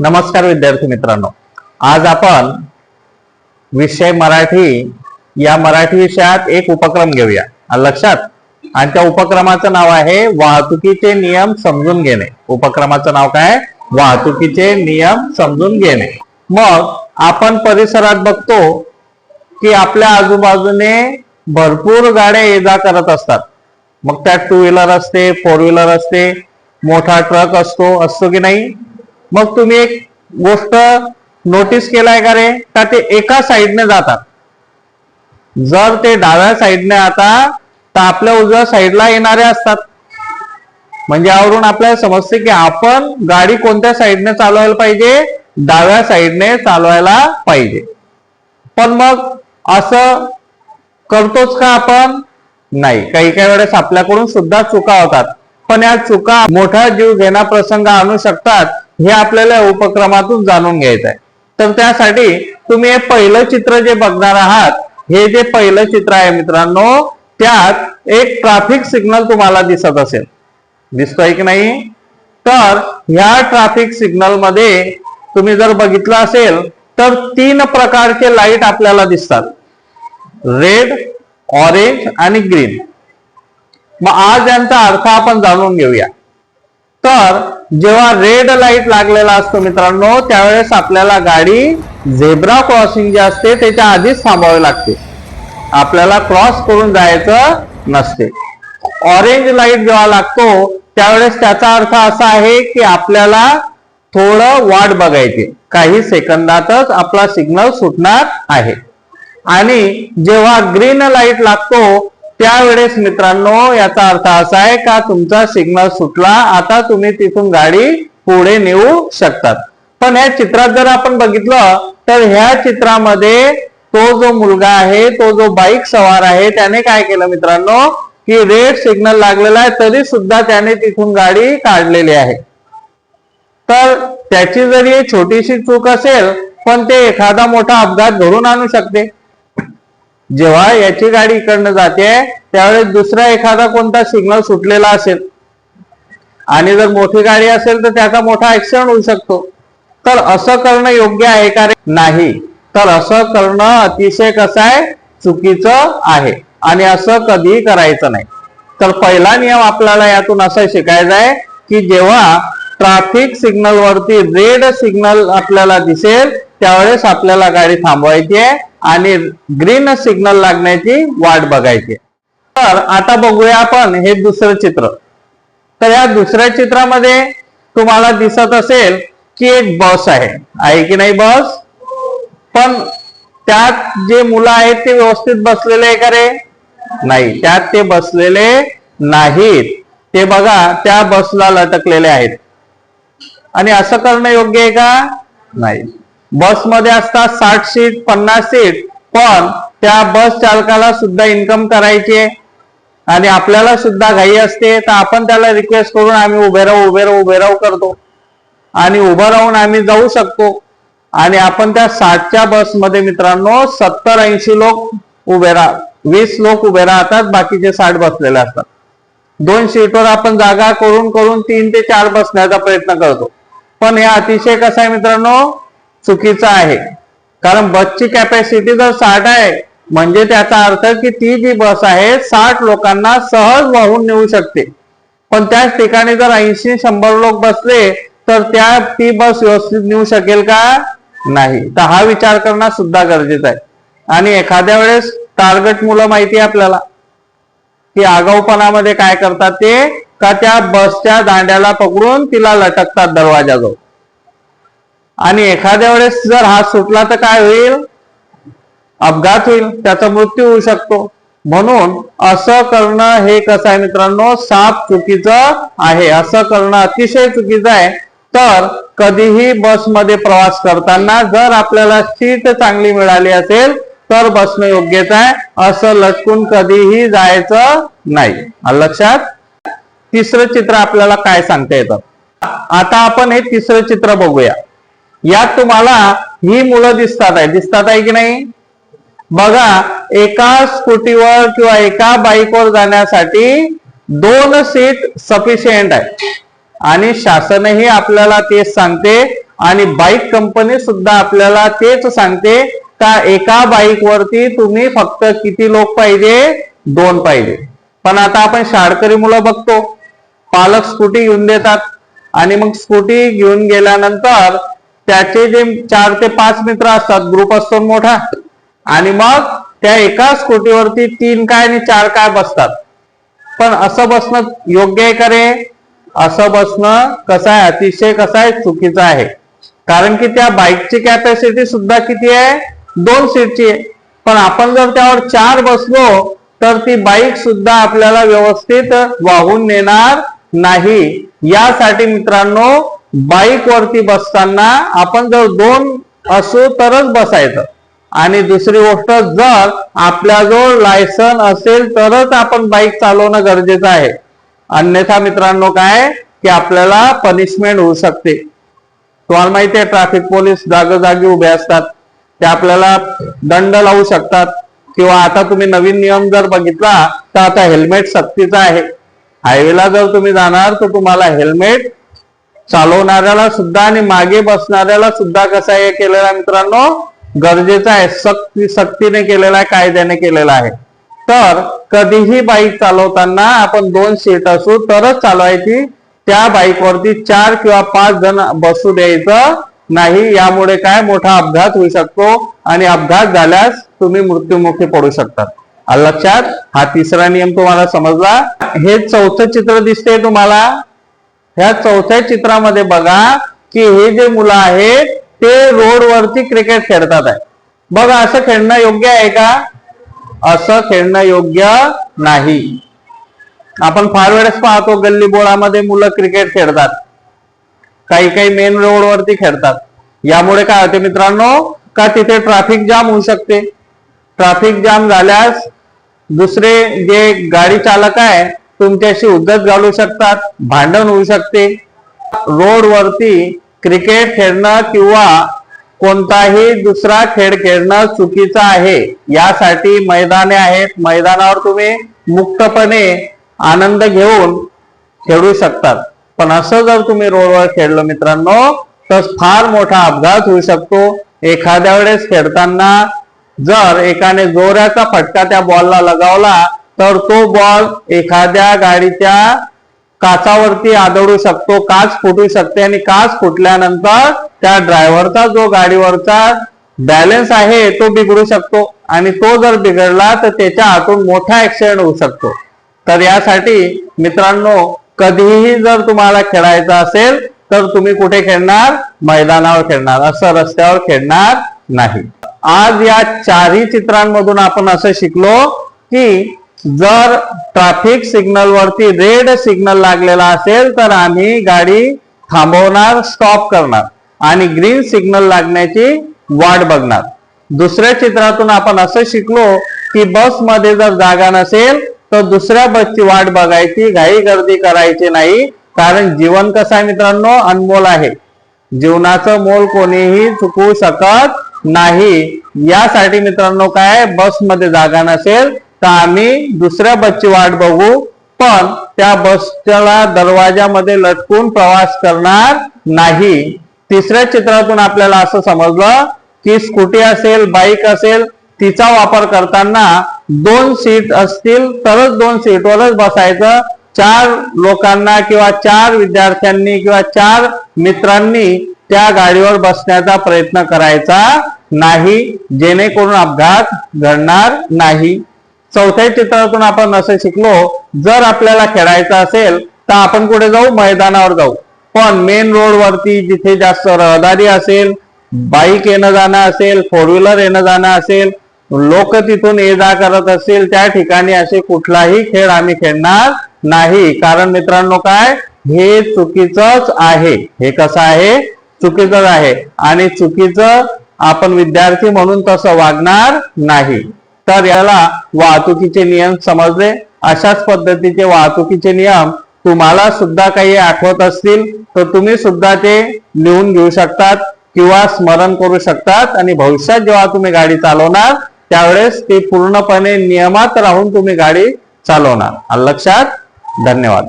नमस्कार विद्यार्थी मित्रांनो. आज आपण विषय मराठी या मराठी विषयात एक उपक्रम घेऊया. लक्षात? आणि त्या उपक्रमाचं नाव आहे वाहतुकीचे नियम समजून घेणे. उपक्रमाचं नाव काय? वाहतुकीचे नियम समजून घेणे. मग आपण परिसरात बघतो की आपल्या आजूबाजूने भरपूर गाड्या ये जा करत असतात. मग त्यात टू व्हीलर असते फोर व्हीलर असते मोठा ट्रक असतो असतो की नाही? मग तुम्ही एक गोष्ट नोटीस केलाय का रे? का ते एका साईडने जातात? जर ते डाव्या साईडने आता तर आपल्या उजव्या साईडला येणारे असतात. म्हणजे यावरून आपल्याला समजते की आपण गाडी कोणत्या साईडने चालवायला पाहिजे? डाव्या साईडने चालवायला पाहिजे. पण मग असं करतोच का आपण? नाही. काही काही वेळेस आपल्याकडून सुद्धा चुका होतात. पण या चुका मोठा जीव घेणा प्रसंग आणू शकतात. हे आपल्याला उपक्रमातून जाणून घ्यायचं आहे. तर त्यासाठी तुम्ही हे पहिलं चित्र जे बघणार आहात हे जे पहिलं चित्र आहे मित्रांनो त्यात एक ट्रॅफिक सिग्नल तुम्हाला दिसत असेल. दिसतोय की नाही? तर ह्या ट्रॅफिक सिग्नलमध्ये तुम्ही जर बघितलं असेल तर तीन प्रकारचे लाइट आपल्याला दिसतात. रेड ऑरेंज आणि ग्रीन मग आज यांचा अर्थ आपण जाणून घेऊया. तर जेव्हा रेड लाइट लागलेला असतो मित्रांनो त्यावेळेस आपल्याला गाडी झेब्रा क्रॉसिंग जे असते त्याच्या आधीच थांबावे लागते. आपल्याला क्रॉस करून जायचं नसते. ऑरेंज लाइट जेव्हा लागतो त्यावेळेस त्याचा अर्थ असा आहे की आपल्याला थोडं वाट बघायची. काही सेकंदातच आपला सिग्नल सुटणार आहे. आणि जेव्हा ग्रीन लाइट लागतो त्यावेळेस मित्रांनो याचा अर्थ असा आहे का तुमचा सिग्नल सुटला आता तुम्ही तिथून गाडी पुढे नेऊ शकतात. पण या चित्रात जर आपण बघितलं तर ह्या चित्रामध्ये तो जो मुलगा आहे तो जो बाईक सवार आहे त्याने काय केलं मित्रांनो की रेड सिग्नल लागलेला आहे तरी सुद्धा त्याने तिथून गाडी काढलेली आहे. तर त्याची जरी छोटीशी चूक असेल पण ते एखादा मोठा अपघात घडून आणू शकते. जेव्हा याची गाडी इकडनं जाते त्यावेळेस दुसरा एखादा कोणता सिग्नल सुटलेला असेल आणि जर मोठी गाडी असेल तर त्याचा मोठा ऍक्सिडेंट होऊ शकतो. तर असं करणं योग्य आहे का रे? नाही. तर असं करणं अतिशय कसं आहे? चुकीचं आहे. आणि असं कधीही करायचं नाही. तर पहिला नियम आपल्याला यातून असं शिकायचा आहे की जेव्हा ट्रॅफिक सिग्नल वरती रेड सिग्नल आपल्याला दिसेल त्यावेळेस आपल्याला गाडी थांबवायची आहे आणि ग्रीन सिग्नल लागण्याची वाट बघायची तर आता बघूया आपण हे दुसरं चित्र. तर या दुसऱ्या चित्रामध्ये तुम्हाला दिसत असेल की एक बस आहे. आहे की नाही बस? पण त्यात जे मुलं आहेत ते व्यवस्थित बसलेले आहे का रे? नाही. त्यात ते बसलेले नाहीत. ते बघा त्या बसला लटकलेले आहेत. आणि असं करणं योग्य आहे का? नाही. बसमध्ये असतात साठ सीट पन्नास सीट पण त्या बस चालकाला सुद्धा इन्कम करायची आहे. आणि आपल्याला सुद्धा घाई असते तर आपण त्याला रिक्वेस्ट करून आम्ही उभे राहू उभे राहू उभे राहू करतो. आणि उभं राहून आम्ही जाऊ शकतो. आणि आपण त्या साठच्या बसमध्ये मित्रांनो सत्तर ऐंशी लोक उभे राह वीस लोक उभे राहतात बाकीचे साठ बसलेले असतात. दोन सीटवर आपण जागा करून करून तीन ते चार बसण्याचा प्रयत्न करतो. पण हे अतिशय कसं आहे मित्रांनो चुकीचं आहे. कारण बसची कॅपॅसिटी जर साठ आहे म्हणजे त्याचा अर्थ की ती जी बस आहे साठ लोकांना सहज वाहून नेऊ शकते. पण त्याच ठिकाणी जर ऐंशी शंभर लोक बसले तर त्या ती बस व्यवस्थित नेऊ शकेल का? नाही. तर हा विचार करणं सुद्धा गरजेचं आहे. आणि एखाद्या वेळेस टार्गेट मुलं माहिती आहे आपल्याला की आगाऊपणामध्ये काय करतात ते? का त्या बसच्या दांड्याला पकडून तिला लटकतात दरवाजाजवळ. आणि एखाद्या वेळेस जर हात सुटला तर काय होईल? अपघात होईल. त्याचा मृत्यू होऊ शकतो. म्हणून असं करणं हे कसं आहे मित्रांनो? साप चुकीचं आहे. असं करणं अतिशय चुकीचं आहे. तर कधीही बसमध्ये प्रवास करताना जर आपल्याला सीट चांगली मिळाली असेल तर बसणं योग्यच आहे. असं लटकून कधीही जायचं नाही. लक्षात? तिसरं चित्र आपल्याला काय सांगता येतं? आता आपण हे तिसरं चित्र बघूया. यात तुम्हाला ही मुलं दिसतात आहे. दिसतात आहे की नाही? बघा एका स्कूटीवर किंवा एका बाईकवर जाण्यासाठी दोन सीट सफिशियंट आहे. आणि शासनही आपल्याला तेच सांगते आणि बाईक कंपनी सुद्धा आपल्याला तेच सांगते का एका बाईक वरती तुम्ही फक्त किती लोक पाहिजे? दोन पाहिजे. पण आता आपण शाळकरी मुलं बघतो. पालक स्कूटी घेऊन देतात. आणि मग स्कूटी घेऊन गेल्यानंतर त्याचे जे चार ते पाच मित्र असतात ग्रुप असतो मोठा. आणि मग त्या एका स्कूटीवरती तीन काय आणि चार काय बसतात. पण असं बसणं योग्य आहे का रे? असं बसणं कसं आहे? अतिशय कसं आहे? चुकीचं आहे. कारण की त्या बाईकची कॅपॅसिटी सुद्धा किती आहे? दोन सीटची आहे. पण आपण जर त्यावर चार बसलो तर ती बाईक सुद्धा आपल्याला व्यवस्थित वाहून नेणार नाही. यासाठी मित्रांनो बाईक वरती बसताना आपण जर दोन असू तरच बसायचं. आणि दुसरी गोष्ट जर आपल्याजवळ लायसन असेल तरच आपण बाईक चालवणं गरजेचं आहे. अन्यथा मित्रांनो काय? की आपल्याला पनिशमेंट होऊ शकते. तुम्हाला माहिती आहे ट्रॅफिक पोलीस जागोजागी उभे असतात. ते आपल्याला दंड लावू शकतात. किंवा आता तुम्ही नवीन नियम जर बघितला तर आता हेल्मेट सक्तीचा आहे. हायवेला जर तुम्ही जाणार तर तुम्हाला हेल्मेट चालवणाऱ्याला सुद्धा आणि मागे बसणाऱ्याला सुद्धा कसं आहे केलेलं आहे मित्रांनो? गरजेचं आहे सक्ती सक्तीने केलेला आहे कायद्याने केलेला आहे. तर कधीही बाईक चालवताना आपण दोन सीट असू तरच चालवायची. त्या बाईकवरती चार किंवा पाच जण बसू द्यायचं नाही. यामुळे काय? मोठा अपघात होऊ शकतो आणि अपघात झाल्यास तुम्ही मृत्युमुखी पडू शकतात लक्षात हा तिसरा नियम तुम्हाला समजला. हे चौथं चित्र दिसते तुम्हाला. ह्या चौथ्या चित्रामध्ये बघा की हे जे मुलं आहेत ते रोडवरती क्रिकेट खेळतात आहे. बघा असं खेळणं योग्य आहे का? असं खेळणं योग्य नाही. आपण फार वेळेस पाहतो गल्ली बोळामध्ये मुलं क्रिकेट खेळतात. काही काही मेन रोडवरती खेळतात. यामुळे काय होते मित्रांनो का तिथे ट्रॅफिक जाम होऊ शकते? ट्रॅफिक जाम झाल्यास दुसरे जे गाडी चालक आहे तुमच्याशी उद्धत घालू शकतात भांडण होऊ शकते. रोडवरती क्रिकेट खेळणं किंवा कोणताही दुसरा खेळ खेळणं चुकीचं आहे. यासाठी मैदाने आहेत. मैदानावर तुम्ही मुक्तपणे आनंद घेऊन खेळू शकतात. पण असं जर तुम्ही रोडवर खेळलो मित्रांनो तर फार मोठा अपघात होऊ शकतो. एखाद्या वेळेस खेळताना जर एकाने जोराचा फटका त्या बॉलला लगावला तर तो बॉल एखाद्या गाडीच्या काचावरती आदळू शकतो काच फुटू शकते आणि काच फुटल्यानंतर त्या ड्रायव्हरचा जो गाडीवरचा बॅलन्स आहे तो बिघडू शकतो आणि तो जर बिघडला तर त्याच्या हातून मोठा ऍक्सिडेंट होऊ शकतो. तर यासाठी मित्रांनो कधीही जर तुम्हाला खेळायचं असेल तर तुम्ही कुठे खेळणार? मैदानावर खेळणार. असं रस्त्यावर खेळणार नाही. आज या चारही चित्रांमधून आपण असं शिकलो की जर ट्रॅफिक सिग्नल वरती रेड सिग्नल लागलेला असेल तर आम्ही गाडी थांबवणार स्टॉप करणार. आणि ग्रीन सिग्नल लागण्याची वाट बघणार. दुसऱ्या चित्रातून आपण असं शिकलो की बसमध्ये जर जागा नसेल तर दुसऱ्या बसची वाट बघायची घाई गर्दी करायची नाही. कारण जीवन कसं आहे मित्रांनो? अनमोल आहे. जीवनाचं मोल कोणीही चुकवू शकत नाही. यासाठी मित्रांनो काय? बसमध्ये जागा नसेल तर आम्ही दुसऱ्या बसची वाट बघू पण त्या बसला दरवाजामध्ये लटकून प्रवास करणार नाही. तिसऱ्या चित्रातून आपल्याला असं समजलं की स्कूटी असेल बाईक असेल तिचा वापर करताना दोन सीट असतील तरच दोन सीटवरच बसायचं. चार लोकांना किंवा चार विद्यार्थ्यांनी किंवा चार मित्रांनी त्या गाडीवर बसण्याचा प्रयत्न करायचा नाही. जेणेकरून अपघात घडणार नाही. चौथ्या चित्रातून आपण असं शिकलो जर आपल्याला खेळायचं असेल तर आपण कुठे जाऊ? मैदानावर जाऊ. पण मेन रोड वरती जिथे जास्त रहदारी असेल बाईक येणं जाणं असेल फोर व्हीलर येणं जाणं असेल लोक तिथून ये जा करत असेल त्या ठिकाणी असे कुठलाही खेळ आम्ही खेळणार नाही. कारण मित्रांनो काय? हे चुकीचंच आहे. हे कसं आहे? चुकीचंच आहे. आणि चुकीचं आपण विद्यार्थी म्हणून तसं वागणार नाही. तर याला वाहतुकीचे नियम समजले. अशाच पद्धतीचे वाहतुकीचे नियम तुम्हाला सुद्धा काही आठवत असतील तर तुम्ही सुद्धा ते लिहून घेऊ शकतात किंवा स्मरण करू शकतात. आणि भविष्यात जेव्हा तुम्ही गाडी चालवणार त्यावेळेस ते पूर्णपणे नियमात राहून तुम्ही गाडी चालवणार. लक्षात? धन्यवाद.